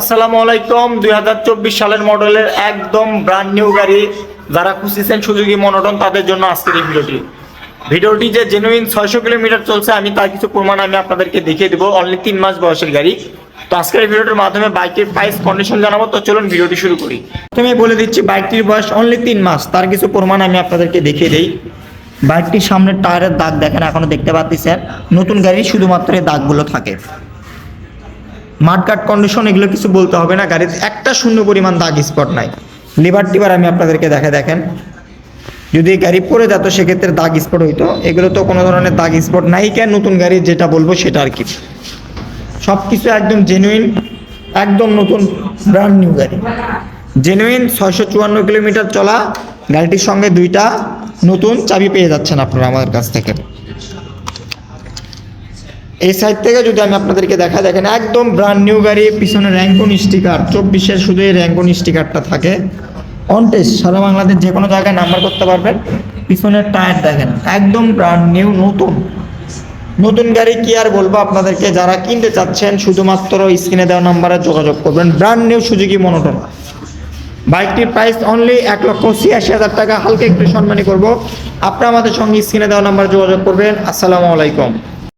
আসসালামু আলাইকুম। দুই হাজার চব্বিশ সালের মডেলের একদম ব্র্যান্ড নিউ গাড়ি। যারা খুঁজছেন সুযোগী মনোটন তাদের জন্য আজকের এই ভিডিওটি। ভিডিওটি যে জেনুইন ছয়শো কিলোমিটার চলছে, আমি তার কিছু প্রমাণ আমি আপনাদেরকে দেখিয়ে দেবো। অনলি তিন মাস বয়সের গাড়ি। তো আজকের ভিডিওটির মাধ্যমে বাইকের প্রাইস কন্ডিশন জানাব। তো চলুন ভিডিওটি শুরু করি। প্রথমে বলে দিচ্ছি, বাইকটির বয়স অনলি তিন মাস। তার কিছু প্রমাণ আমি আপনাদেরকে দেখিয়ে দিই। বাইকটির সামনের টায়ারের দাগ দেখেন, এখনও দেখতে পাচ্ছেন। নতুন গাড়ি শুধুমাত্র এই দাগগুলো থাকে। মাঠঘাট কন্ডিশন এগুলো কিছু বলতে হবে না গাড়িতে একটা শূন্য পরিমাণ দাগ স্পট নাই। লিভার টিভার আমি আপনাদেরকে দেখে দেখেন। যদি গাড়ি পড়ে যেত, সেক্ষেত্রে দাগ স্পট হইতো। এগুলো তো কোনো ধরনের দাগ স্পট নাই কেন? নতুন গাড়ি যেটা বলব সেটা আর কি। সব কিছু একদম জেনুইন একদম নতুন ব্র্যান্ড নিউ গাড়ি। জেনুইন ছয়শো চুয়ান্ন কিলোমিটার চলা, গাড়িটির সঙ্গে দুইটা নতুন চাবি পেয়ে যাচ্ছেন আপনারা আমাদের কাছ থেকে। এই সাইড থেকে যদি আমি আপনাদেরকে দেখা দেখেন একদম ব্র্যান্ড নিউ গাড়ি, পিছনে র্যাঙ্কন স্টিকার চব্বিশের শুধু এই র্যাঙ্কন স্টিকারটা থাকে। অন টেস্ট সারা বাংলাদেশ যে কোনো জায়গায় নাম্বার করতে পারবেন। পিছনের টায়ার দেখেন, একদম ব্র্যান্ড নিউ নতুন। নতুন গাড়ি কি আর বলব আপনাদেরকে, যারা কিনতে চাচ্ছেন, শুধুমাত্র স্ক্রিনে দেওয়া নাম্বারে যোগাযোগ করবেন। ব্র্যান্ড নিউ সুজুকি মনোটন বাইকটির প্রাইস অনলি এক লক্ষ ছিয়াশি হাজার টাকা। হালকা একটু সম্মানী করব। আপনারা আমাদের সঙ্গে স্ক্রিনে দেওয়া নাম্বারে যোগাযোগ করবেন। আসসালামু আলাইকুম।